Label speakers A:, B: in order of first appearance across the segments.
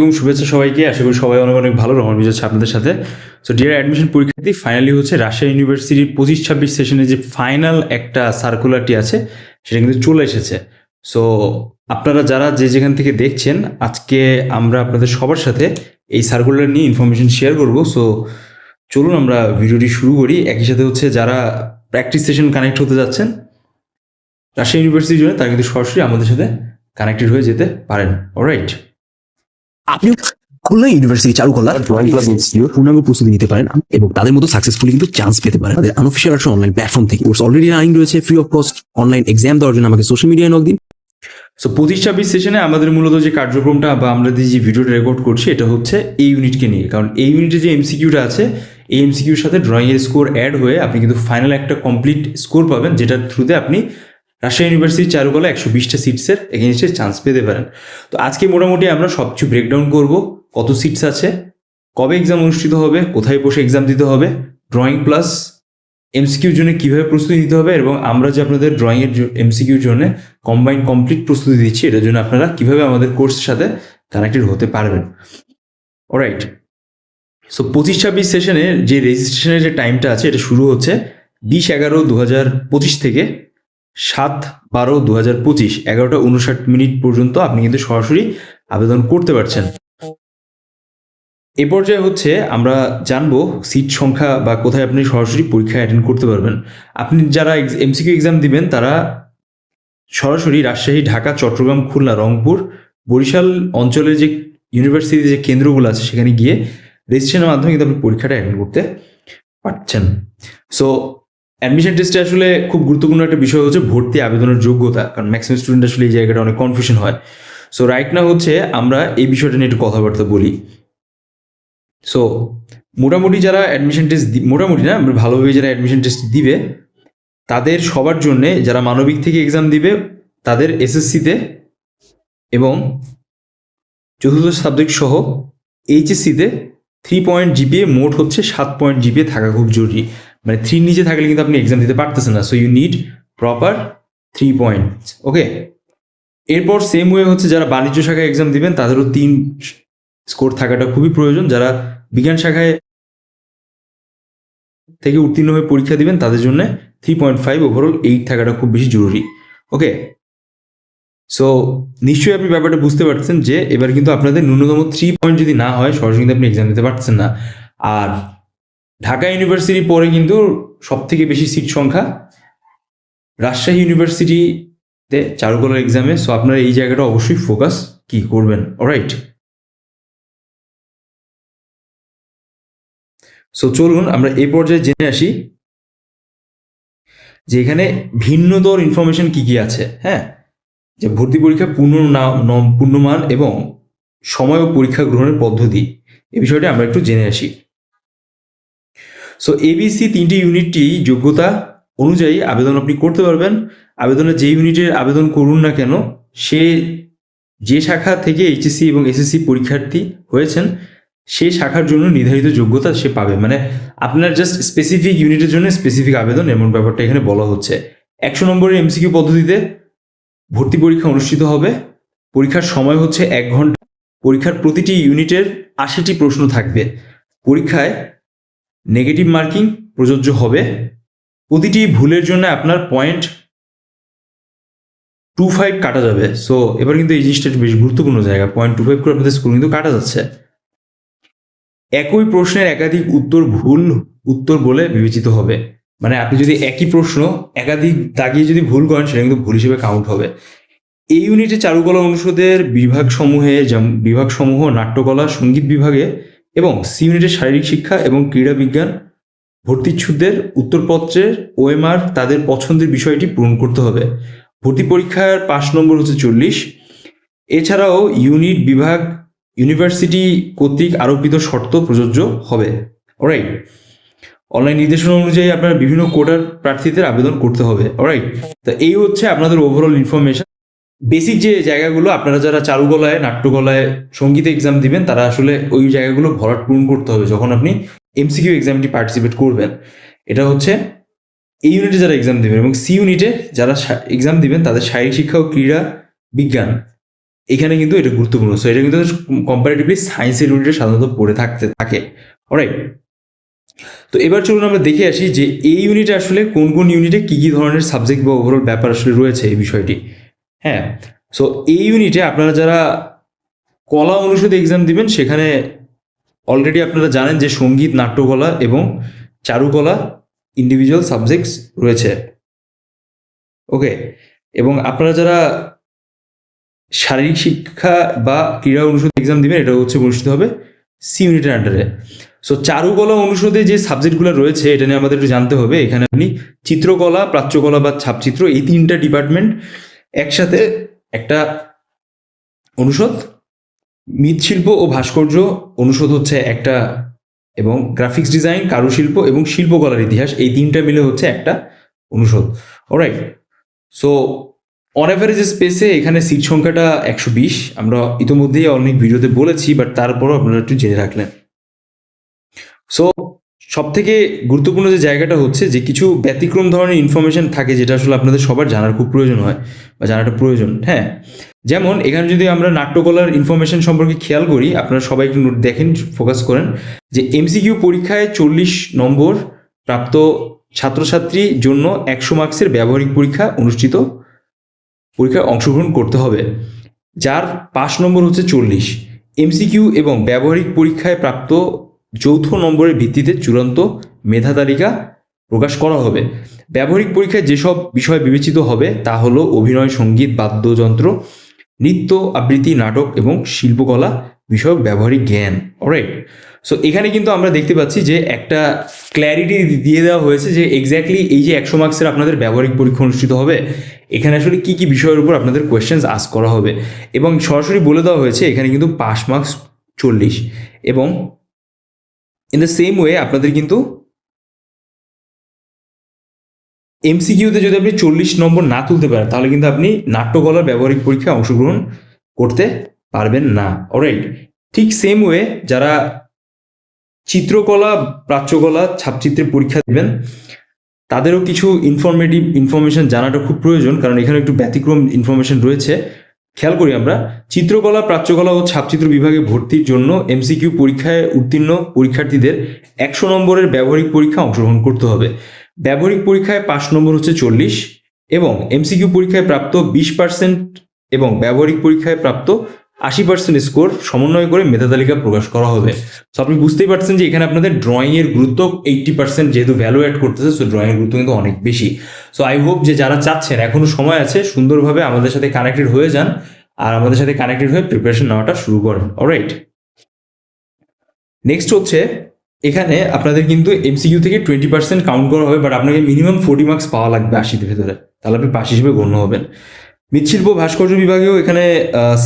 A: এবং শুভেচ্ছা সবাইকে। আশা করি সবাই অনেক অনেক ভালো রহমান বিজয় আপনাদের সাথে। সো ডিয়ার অ্যাডমিশন পরীক্ষার্থী ফাইনালি হচ্ছে রাশিয়া ইউনিভার্সিটির পঁচিশ ছাব্বিশ সেশনে যে ফাইনাল একটা সার্কুলারটি আছে, সেটা কিন্তু চলে এসেছে। সো আপনারা যারা যে যেখান থেকে দেখছেন, আজকে আমরা আপনাদের সবার সাথে এই সার্কুলার নিয়ে ইনফরমেশন শেয়ার করব। সো চলুন আমরা ভিডিওটি শুরু করি। একই সাথে হচ্ছে যারা প্র্যাকটিস সেশন কানেক্ট হতে যাচ্ছেন রাশিয়া ইউনিভার্সিটির জন্য তারা কিন্তু সরাসরি আমাদের সাথে কানেক্টেড হয়ে যেতে পারেন। অলরাইট
B: আপনিও Khulna university Charukala drawing club institute পূর্ণাঙ্গ প্রস্তুতি নিতে পারেন। এবং তাদের মতো সাকসেসফুলি কিন্তু চান্স পেতে পারেন। তাদের আনঅফিসিয়াল একটা অনলাইন প্ল্যাটফর্ম থেকে। কোর্স অলরেডি রানিং রয়েছে free of cost online exam দেওয়ার জন্য আমাকে সোশ্যাল মিডিয়ায় নক দিন।
A: সো পঁচিশ ছাব্বিশ সেশনে আমাদের মূলত যে কার্যক্রমটা বা আমরা যে ভিডিওটা রেকর্ড করছি এটা হচ্ছে এই ইউনিটকে নিয়ে। কারণ এই ইউনিটে যে এমসিকিউটা আছে এই এমসিকিউর সাথে ড্রয়িংয়ের স্কোর অ্যাড হয়ে আপনি কিন্তু ফাইনাল একটা কমপ্লিট স্কোর পাবেন যেটার থ্রুতে আপনি রাজশাহী ইউনিভার্সিটি চারুকলা একশো বিশটা সিটসের এগেনস্টে চান্স পেতে পারেন। তো আজকে মোটামুটি আমরা সব কিছু ব্রেকডাউন করব, কত সিটস আছে, কবে এক্সাম অনুষ্ঠিত হবে, কোথায় বসে এক্সাম দিতে হবে ড্রয়িং প্লাস এমসিকিউর জন্য কীভাবে প্রস্তুতি নিতে হবে এবং আমরা যে আপনাদের ড্রয়িংয়ের এমসিকিউর জন্য কম্বাইন কমপ্লিট প্রস্তুতি দিচ্ছি, এটার জন্য আপনারা কীভাবে আমাদের কোর্সের সাথে কানেক্টেড হতে পারবেন। অলরাইট সো পঁচিশ ছাব্বিশ সেশনের যে রেজিস্ট্রেশনের যে টাইমটা আছে, এটা শুরু হচ্ছে বিশ এগারো দু হাজার পঁচিশ থেকে সাত বারো দু হাজার পঁচিশ, এগারোটা উনষাট মিনিট পর্যন্ত আপনি কিন্তু সরাসরি আবেদন করতে পারছেন। এ পর্যায়ে হচ্ছে আমরা জানব সিট সংখ্যা বা কোথায় আপনি সরাসরি পরীক্ষা অ্যাটেন্ড করতে পারবেন। আপনি যারা এমসিকিউ এক্সাম দিবেন, তারা সরাসরি রাজশাহী, ঢাকা, চট্টগ্রাম, খুলনা, রংপুর, বরিশাল অঞ্চলের যে ইউনিভার্সিটির যে কেন্দ্রগুলো আছে, সেখানে গিয়ে রেজিস্ট্রেশনের মাধ্যমে কিন্তু আপনি পরীক্ষাটা অ্যাটেন্ড করতে পারছেন। সো অ্যাডমিশন টেস্টে আসলে খুব গুরুত্বপূর্ণ একটা বিষয় হচ্ছে ভর্তি আবেদনের যোগ্যতা, কারণ ম্যাক্সিমাম স্টুডেন্ট আসলে এই জায়গাটা অনেক কনফিউশন হয়। সো রাইট না হচ্ছে আমরা এই বিষয়টা নিয়ে একটু কথাবার্তা বলি। সো মোটামুটি যারা অ্যাডমিশন টেস্ট মোটামুটি না ভালোভাবে যারা অ্যাডমিশন টেস্ট দিবে, তাদের সবার জন্যে যারা মানবিক থেকে এক্সাম দিবে, তাদের এসএসসিতে এবং চতুর্থ সাবজেক্ট সহ এইচএসসিতে থ্রি পয়েন্ট জিপিএ মোট হচ্ছে সাত পয়েন্ট জিপিএ থাকা খুব জরুরি। মানে থ্রির নিচে থাকলে কিন্তু আপনি এক্সাম দিতে পারতেছেন না। So you need proper three point okay এরপর সেম ওয়ে হচ্ছে যারা বাণিজ্য শাখায় এক্সাম দিবেন, তাদেরও তিন স্কোর থাকাটা খুবই প্রয়োজন। যারা বিজ্ঞান শাখায় থেকে উত্তীর্ণ হয়ে পরীক্ষা দিবেন, তাদের জন্য three point five overall eight থাকাটা খুব বেশি জরুরি ওকে সো নিশ্চয়ই আপনি ব্যাপারটা বুঝতে পারছেন যে এবার কিন্তু আপনাদের ন্যূনতম থ্রি পয়েন্ট যদি না হয়, সরাসরি কিন্তু আপনি এক্সাম দিতে পারছেন না। আর ঢাকা ইউনিভার্সিটি পরে কিন্তু সব থেকে বেশি সিট সংখ্যা রাজশাহী ইউনিভার্সিটিতে চারুকলার এক্সামে সো আপনারা এই জায়গাটা অবশ্যই ফোকাস কি করবেন? অলরাইট সো চলুন আমরা এই পর্যায়ে জেনে আসি যে এখানে ভিন্নতর ইনফরমেশন কি কি আছে হ্যাঁ? যে ভর্তি পরীক্ষা পূর্ণ নাম, পূর্ণমান এবং সময় ও পরীক্ষা গ্রহণের পদ্ধতি, এ বিষয়টি আমরা একটু জেনে আসি। সো এবিসি তিনটি ইউনিটটি যোগ্যতা অনুযায়ী আবেদন আপনি করতে পারবেন। আবেদনে যে ইউনিটের আবেদন করুন না কেন, সে যে শাখা থেকে এইচএসসি এবং এসএসসি পরীক্ষার্থী হয়েছেন সেই শাখার জন্য নির্ধারিত যোগ্যতা সে পাবে। মানে আপনার জাস্ট স্পেসিফিক ইউনিটের জন্য স্পেসিফিক আবেদন, এমন ব্যাপারটা এখানে বলা হচ্ছে। একশো নম্বরের এমসিকিউ পদ্ধতিতে ভর্তি পরীক্ষা অনুষ্ঠিত হবে। পরীক্ষার সময় হচ্ছে এক ঘণ্টা। পরীক্ষার প্রতিটি ইউনিটের আশিটি প্রশ্ন থাকবে। পরীক্ষায় নেগেটিভ মার্কিং প্রযোজ্য হবে। প্রতিটি ভুলের জন্য আপনার পয়েন্ট টু ফাইভ কাটা যাবে। সো এবার কিন্তু এই জিনিসটা বেশ গুরুত্বপূর্ণ জায়গা। পয়েন্ট টু ফাইভ করে আপনাদের স্কুল কিন্তু কাটা যাচ্ছে। একই প্রশ্নের একাধিক উত্তর ভুল উত্তর বলে বিবেচিত হবে। মানে আপনি যদি একই প্রশ্ন একাধিক দাগিয়ে যদি ভুল করেন, সেটা কিন্তু ভুল হিসেবে কাউন্ট হবে। এই ইউনিটে চারুকলা অনুষদের বিভাগ সমূহে যেমন বিভাগ সমূহ নাট্যকলা, সংগীত বিভাগে এবং সি ইউনিটের শারীরিক শিক্ষা এবং ক্রীড়া বিজ্ঞান, ভর্তিচ্ছুদের উত্তরপত্রের ওএমআর তাদের পছন্দের বিষয়টি পূরণ করতে হবে। ভর্তি পরীক্ষার পাঁচ নম্বর হচ্ছে চল্লিশ। এছাড়াও ইউনিট বিভাগ, ইউনিভার্সিটি কর্তৃক আরোপিত শর্ত প্রযোজ্য হবে। অলরাইট অনলাইন নির্দেশনা অনুযায়ী আপনার বিভিন্ন কোটার প্রার্থীদের আবেদন করতে হবে। অলরাইট তো এই হচ্ছে আপনাদের ওভারঅল ইনফরমেশন বেসিক যে জায়গাগুলো, আপনারা যারা চারুকলায়, নাট্যকলায় সঙ্গীতে এক্সাম দিবেন, তারা আসলে ওই জায়গাগুলো ভরাট পূরণ করতে হবে। যখন আপনি এমসিকিউ এক্সামটি পার্টিসিপেট করবেন, এটা হচ্ছে এই ইউনিটে যারা এক্সাম দেবেন এবং সি ইউনিটে যারা এক্সাম দিবেন, তাদের শারীরিক শিক্ষা ও ক্রীড়া বিজ্ঞান, এখানে কিন্তু এটা গুরুত্বপূর্ণ। সো এটা কিন্তু কম্পারেটিভলি সায়েন্সের ইউনিটে সাধারণত পড়ে থাকতে থাকে। অলরাইট তো, এবার চলুন আমরা দেখে আসি যে এই ইউনিটে আসলে কোন কোন ইউনিটে কী কী ধরনের সাবজেক্ট বা ওভারঅল ব্যাপার আসলে রয়েছে এই বিষয়টি। হ্যাঁ সো এই ইউনিটে আপনারা যারা কলা অনুষদে এক্সাম দিবেন, সেখানে অলরেডি আপনারা জানেন যে সংগীত, নাট্যকলা এবং চারুকলা ইন্ডিভিজুয়াল সাবজেক্টস রয়েছে। ওকে এবং আপনারা যারা শারীরিক শিক্ষা বা ক্রীড়া অনুষদ এক্সাম দিবেন, এটা হচ্ছে অনুষ্ঠিত হবে সি ইউনিটের আন্ডারে সো চারুকলা অনুষদে যে সাবজেক্টগুলো রয়েছে, এটা নিয়ে আমাদের একটু জানতে হবে। এখানে আপনি চিত্রকলা, প্রাচ্যকলা বা ছাপচিত্র, এই তিনটা ডিপার্টমেন্ট একসাথে একটা অনুষদ, মৃৎশিল্প ও ভাস্কর্য অনুষদ হচ্ছে একটা এবং গ্রাফিক্স ডিজাইন, কারুশিল্প এবং শিল্পকলার ইতিহাস, এই তিনটা মিলে হচ্ছে একটা অনুষদ। অলরাইট সো অন অ্যাভারেজ স্পেসে এখানে সিট সংখ্যাটা একশো বিশ। আমরা ইতিমধ্যেই অনেক ভিডিওতে বলেছি বাট তারপরও আপনারা একটু জেনে রাখলেন। সো সব থেকে গুরুত্বপূর্ণ যে জায়গাটা হচ্ছে যে কিছু ব্যতিক্রম ধরনের ইনফরমেশন থাকে যেটা আসলে আপনাদের সবার জানার খুব প্রয়োজন হয় বা জানাটা প্রয়োজন হ্যাঁ? যেমন এখানে যদি আমরা নাট্যকলার ইনফরমেশন সম্পর্কে খেয়াল করি, আপনারা সবাই একটু নোট দেখেন ফোকাস করেন, যে এমসিকিউ পরীক্ষায় চল্লিশ নম্বর প্রাপ্ত ছাত্রছাত্রীর জন্য একশো মার্কসের ব্যবহারিক পরীক্ষা অনুষ্ঠিত, পরীক্ষায় অংশগ্রহণ করতে হবে, যার পাঁচ নম্বর হচ্ছে চল্লিশ। এমসিকিউ এবং ব্যবহারিক পরীক্ষায় প্রাপ্ত যৌথ নম্বরের ভিত্তিতে চূড়ান্ত মেধা তালিকা প্রকাশ করা হবে। ব্যবহারিক পরীক্ষায় যেসব বিষয় বিবেচিত হবে, তা হলো অভিনয়, সংগীত, বাদ্যযন্ত্র, নৃত্য, আবৃত্তি, নাটক এবং শিল্পকলা বিষয়ক ব্যবহারিক জ্ঞান। অলরাইট সো এখানে কিন্তু আমরা দেখতে পাচ্ছি যে একটা ক্ল্যারিটি দিয়ে দেওয়া হয়েছে যে এক্স্যাক্টলি এই যে একশো মার্কসের আপনাদের ব্যবহারিক পরীক্ষা অনুষ্ঠিত হবে, এখানে আসলে কি কি বিষয়ের উপর আপনাদের কোয়েশ্চেন্স আস করা হবে। এবং সরাসরি বলে দেওয়া হয়েছে, এখানে কিন্তু পাস মার্কস চল্লিশ এবং ইন দ্য সেম ওয়ে আপনাদের কিন্তু এমসিকিউতে যদি আপনি চল্লিশ নম্বর না তুলতে পারেন, তাহলে কিন্তু আপনি নাট্যকলার ব্যবহারিক পরীক্ষায় অংশগ্রহণ করতে পারবেন না। অলরাইট ঠিক সেম ওয়ে যারা চিত্রকলা, প্রাচ্যকলা, ছাপচিত্রের পরীক্ষা দেবেন, তাদেরও কিছু ইনফরমেটিভ ইনফরমেশন জানাটা খুব প্রয়োজন, কারণ এখানে একটু ব্যতিক্রম ইনফরমেশন রয়েছে। খেয়াল করি আমরা, চিত্রকলা, প্রাচ্যকলা ও ছাপচিত্র বিভাগে ভর্তির জন্য এমসিকিউ পরীক্ষায় উত্তীর্ণ পরীক্ষার্থীদের একশো নম্বরের ব্যবহারিক পরীক্ষা অংশগ্রহণ করতে হবে। ব্যবহারিক পরীক্ষায় পাঁচ নম্বর হচ্ছে চল্লিশ এবং এমসিকিউ পরীক্ষায় প্রাপ্ত বিশ পার্সেন্ট এবং ব্যবহারিক পরীক্ষায় প্রাপ্ত আশি পার্সেন্ট স্কোর সমন্বয় করে মেধা তালিকা প্রকাশ করা হবে। সো আপনি বুঝতেই পারছেন যে এখানে আপনাদের ড্রয়িং এর গুরুত্ব এইটটি পার্সেন্ট যেহেতু ভ্যালু অ্যাড করতেছে সো ড্রয়িং এর গুরুত্ব কিন্তু অনেক বেশি। সো আই হোপ যে যারা চাচ্ছেন, এখনও সময় আছে, সুন্দরভাবে আমাদের সাথে কানেক্টেড হয়ে যান আর আমাদের সাথে কানেক্টেড হয়ে প্রিপারেশন নেওয়াটা শুরু করেন। অলরাইট নেক্সট হচ্ছে, এখানে আপনাদের কিন্তু এমসিকিউ থেকে টোয়েন্টি পার্সেন্ট কাউন্ট করা হবে বাট আপনাকে মিনিমাম ফোর্টি মার্কস পাওয়া লাগবে আশির ভেতরে। তাহলে আপনি পাশ হিসেবে গণ্য হবেন। মৃৎশিল্প ভাস্কর্য বিভাগেও এখানে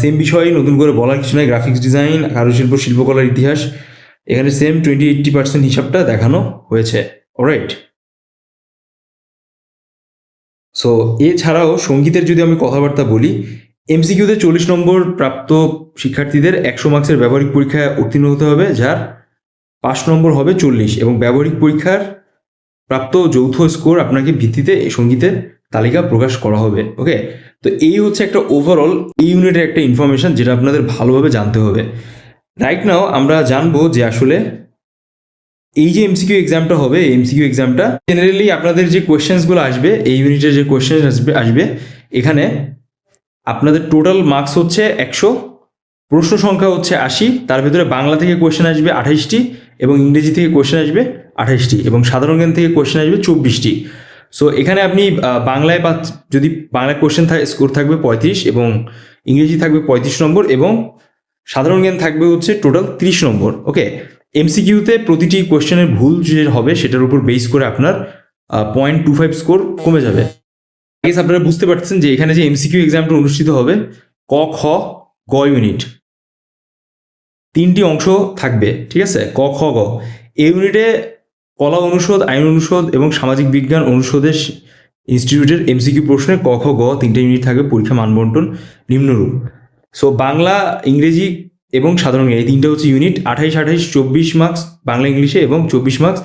A: সেম বিষয়ই নতুন করে বলার কিছু নয় গ্রাফিক্স ডিজাইন কারুশিল্প, শিল্পকলার ইতিহাস, এখানে সেম টোয়েন্টি এইটটি পার্সেন্ট হিসাবটা দেখানো হয়েছে। অলরাইট সো এছাড়াও সঙ্গীতের যদি আমি কথাবার্তা বলি এমসিকিউতে চল্লিশ নম্বর প্রাপ্ত শিক্ষার্থীদের একশো মার্কসের ব্যবহারিক পরীক্ষায় উত্তীর্ণ হতে হবে, যার পাঁচ নম্বর হবে চল্লিশ। এবং ব্যবহারিক পরীক্ষার প্রাপ্ত যৌথ স্কোর আপনাকে ভিত্তিতে সঙ্গীতের তালিকা প্রকাশ করা হবে। ওকে তো এই হচ্ছে একটা ওভারঅল এই ইউনিটের একটা ইনফরমেশন যেটা আপনাদের ভালোভাবে জানতে হবে। রাইট নাও আমরা জানব যে আসলে এই যে এমসিকিউ এক্সামটা হবে, এই এমসিকিউ এক্সামটা জেনারেলি আপনাদের যে কোয়েশ্চেন্সগুলো আসবে, এই ইউনিটের যে কোয়েশ্চেন আসবে আসবে, এখানে আপনাদের টোটাল মার্কস হচ্ছে একশো, প্রশ্ন সংখ্যা হচ্ছে আশি, তার ভিতরে বাংলা থেকে কোয়েশ্চেন আসবে আঠাইশটি এবং ইংরেজি থেকে কোয়েশ্চেন আসবে আঠাইশটি এবং সাধারণ জ্ঞান থেকে কোয়েশ্চেন আসবে চব্বিশটি। সো এখানে আপনি বাংলায় পাচ্ছ যদি বাংলায় কোয়েশ্চেন স্কোর থাকবে পঁয়ত্রিশ এবং ইংরেজি থাকবে পঁয়ত্রিশ নম্বর এবং সাধারণ জ্ঞান থাকবে হচ্ছে টোটাল ত্রিশ নম্বর ওকে এমসিকিউতে প্রতিটি কোয়েশ্চেনের ভুল যে হবে, সেটার উপর বেস করে আপনার পয়েন্ট টু ফাইভ স্কোর কমে যাবে। গেস আপনারা বুঝতে পারছেন যে এখানে যে এমসিকিউ এক্সামটা অনুষ্ঠিত হবে, ক, খ, গ ইউনিট তিনটি অংশ থাকবে, ঠিক আছে? ক, খ, গ। এই ইউনিটে কলা অনুষদ, আইন অনুষদ এবং সামাজিক বিজ্ঞান অনুষদের ইনস্টিটিউটের এমসিকিউ প্রশ্নে ক, খ, গ তিনটে ইউনিট থাকবে পরীক্ষা মানবন্টন নিম্নরূপ। সো বাংলা, ইংরেজি এবং সাধারণ জ্ঞান, এই তিনটা হচ্ছে ইউনিট আঠাইশ আঠাইশ, চব্বিশ মার্কস বাংলা, ইংলিশে এবং চব্বিশ মার্কস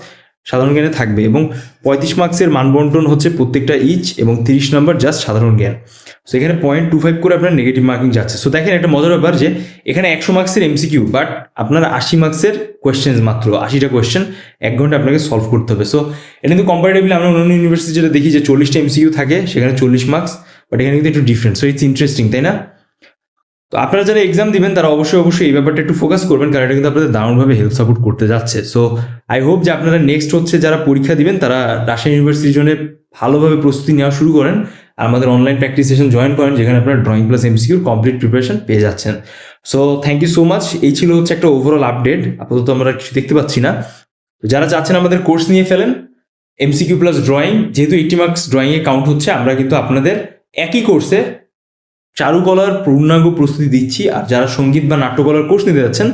A: সাধারণ জ্ঞানে থাকবে এবং পঁয়ত্রিশ মার্কসের মানবন্টন হচ্ছে প্রত্যেকটা ইচ এবং তিরিশ নম্বর জাস্ট সাধারণ জ্ঞান। সো এখানে পয়েন্ট টু ফাইভ করে আপনার নেগেটিভ মার্কিং যাচ্ছে। সো দেখেন একটা মজার ব্যাপার যে, এখানে একশো মার্কসের এমসিকিউ বাট আপনার আশি মার্কসের কোয়েশ্চেন মাত্র, আশিটা কোয়েশ্চেন এক ঘণ্টা আপনাকে সলভ করতে হবে। সো এটা কিন্তু কম্পারেটিভলি আমরা অন্য ইউনিভার্সিটি যেটা দেখি যে চল্লিশটা এমসিকিউ থাকে, সেখানে চল্লিশ মার্কস বাট এখানে কিন্তু একটু ডিফারেন্ট সো ইটস ইন্টারেস্টিং তাই না? তো আপনারা যারা এক্সাম দিবেন, তারা অবশ্যই অবশ্যই এই ব্যাপারটা একটু ফোকাস করবেন, কারণ এটা কিন্তু আপনাদের দারুণভাবে হেল্প সাপোর্ট করতে যাচ্ছে। সো আই হোপ যে আপনারা নেক্সট হচ্ছে যারা পরীক্ষা দিবেন, তারা রাজশাহী ইউনিভার্সিটির জন্য ভালোভাবে প্রস্তুতি নেওয়া শুরু করেন আর আমাদের অনলাইন প্র্যাকটিস সেশন জয়েন করেন, যেখানে আপনারা ড্রয়িং প্লাস এমসিকিউর কমপ্লিট প্রিপারেশন পেয়ে যাচ্ছেন। So thank you so much এই ছিল হচ্ছে একটা ওভারঅল আপডেট আপাতত আমরা কিছু দেখতে পাচ্ছি না। তো যারা চাচ্ছেন আমাদের কোর্স নিয়ে ফেলেন এমসিকিউ প্লাস ড্রয়িং যেহেতু এইটি মার্কস ড্রয়িংয়ে কাউন্ট হচ্ছে, আমরা কিন্তু আপনাদের একই কোর্সে চারুকলার পূর্ণাঙ্গ প্রস্তুতি দিচ্ছি, আর যারা সংগীত বা নাট্যকলার কোর্স নিতে যাচ্ছেন,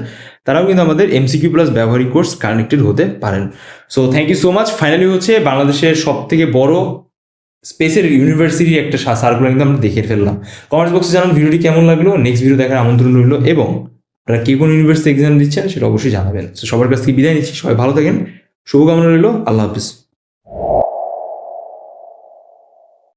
A: তারাও কিন্তু আমাদের এমসিকিউ প্লাস ব্যবহারিক কোর্স কানেক্টেড হতে পারেন। So thank you so much finally হচ্ছে, বাংলাদেশের সব থেকে বড় স্পেসের ইউনিভার্সিটির একটা সার্কুলার কিন্তু আমরা দেখে ফেললাম। কমেন্টস বক্সে জানান ভিডিওটি কেমন লাগল নেক্সট ভিডিও দেখার আমন্ত্রণ রইল, এবং আপনারা কে কোন ইউনিভার্সিটি এক্সাম দিচ্ছেন সেটা অবশ্যই জানাবেন। সবার কাছ থেকে বিদায় নিচ্ছি, সবাই ভালো থাকেন, শুভকামনা রইল, আল্লাহ হাফিজ।